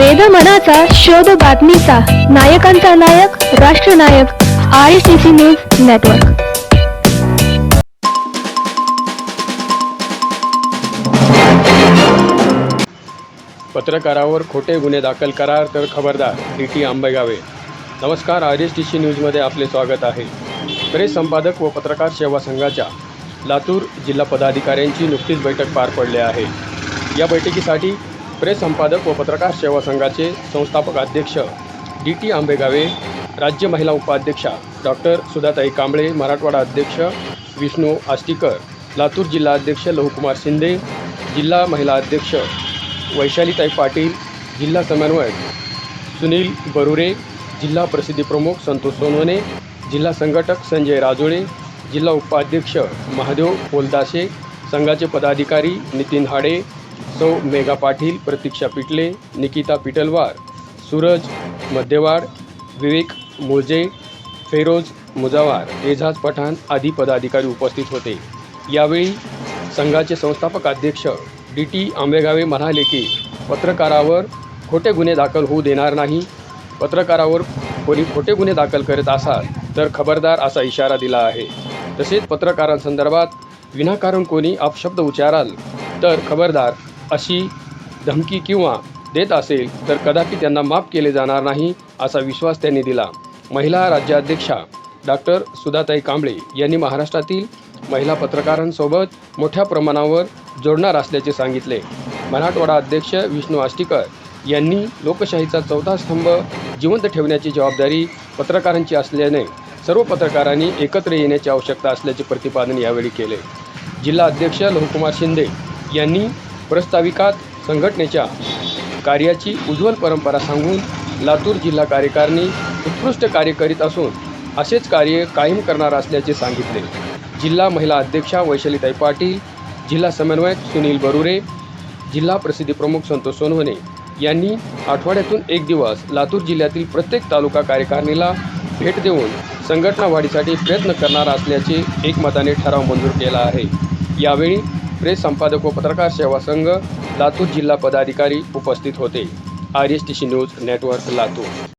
वेद मनाचा शोध बातमीचा. नायकांचा नायक राष्ट्रनायक I C C news network पत्रकारावर खोटे गुन्हे दाखल करार तर खबरदार डी टी आंबेगावे. नमस्कार आर एस टी सी न्यूजमध्ये आपले स्वागत आहे. प्रेस संपादक व पत्रकार सेवा संघाच्या लातूर जिल्हा पदाधिकाऱ्यांची नुकतीच बैठक पार पडली आहे. या बैठकीसाठी प्रेस संपादक व पत्रकार सेवा संघाचे संस्थापक अध्यक्ष डी टी आंबेगावे राज्य महिला उपाध्यक्षा डॉक्टर सुधाताई कांबळे मराठवाडा अध्यक्ष विष्णू आष्टीकर लातूर जिल्हा अध्यक्ष लहुकुमार शिंदे जिल्हा महिला अध्यक्ष वैशालीताई पाटील जिल्हा समन्वयक सुनील बरुरे जिल्हा प्रसिद्धी प्रमुख संतोष सोनवणे जिल्हा संघटक संजय राजोळे जिल्हा उपाध्यक्ष महादेव पोलदासे संघाचे पदाधिकारी नितीन हाडे सौ मेघा पाटील प्रतीक्षा पिटले निकिता पिटलवार सूरज मध्यवाड विवेक मुळजे फेरोज मुजावार एजाज पठाण आदी पदाधिकारी उपस्थित होते. यावेळी संघाचे संस्थापक अध्यक्ष डी टी आंबेगावे म्हणाले की पत्रकारावर खोटे गुन्हे दाखल होऊ देणार नाही. पत्रकारावर कोणी खोटे गुन्हे दाखल करत असाल तर खबरदार असा इशारा दिला आहे. तसेच पत्रकारांसंदर्भात विनाकारण कोणी अपशब्द उच्चाराल तर खबरदार अशी धमकी किंवा देत असेल तर कदापि त्यांना माफ केले जाणार नाही असा विश्वास त्यांनी दिला. महिला राज्याध्यक्षा डॉक्टर सुधाताई कांबळे यांनी महाराष्ट्रातील महिला पत्रकारांसोबत मोठ्या प्रमाणावर जोडणार असल्याचे सांगितले. मराठवाडा अध्यक्ष विष्णू आष्टीकर यांनी लोकशाहीचा चौथा स्तंभ जिवंत ठेवण्याची जबाबदारी पत्रकारांची असल्याने सर्व पत्रकारांनी एकत्र येण्याची आवश्यकता असल्याचे प्रतिपादन यावेळी केले. जिल्हा अध्यक्ष लहुकुमार शिंदे यांनी प्रस्ताविकात संघटनेच्या कार्याची उज्ज्वल परंपरा सांगून लातूर जिल्हा कार्यकारिणी उत्कृष्ट कार्य करीत असून असेच कार्य कायम करणार असल्याचे सांगितले. जिल्हा महिला अध्यक्षा वैशालीताई पाटील जिल्हा समन्वयक सुनील बरुरे जिल्हा प्रसिद्धी प्रमुख संतोष सोनवणे यांनी आठवड्यातून एक दिवस लातूर जिल्ह्यातील प्रत्येक तालुका कार्यकारिणीला भेट देऊन संघटना वाढीसाठी प्रयत्न करणार असल्याचे एकमताने ठराव मंजूर केला आहे. यावेळी प्रेस संपादक व पत्रकार सेवा संघ लातूर जिल्हा पदाधिकारी उपस्थित होते. R S T C news network Latur.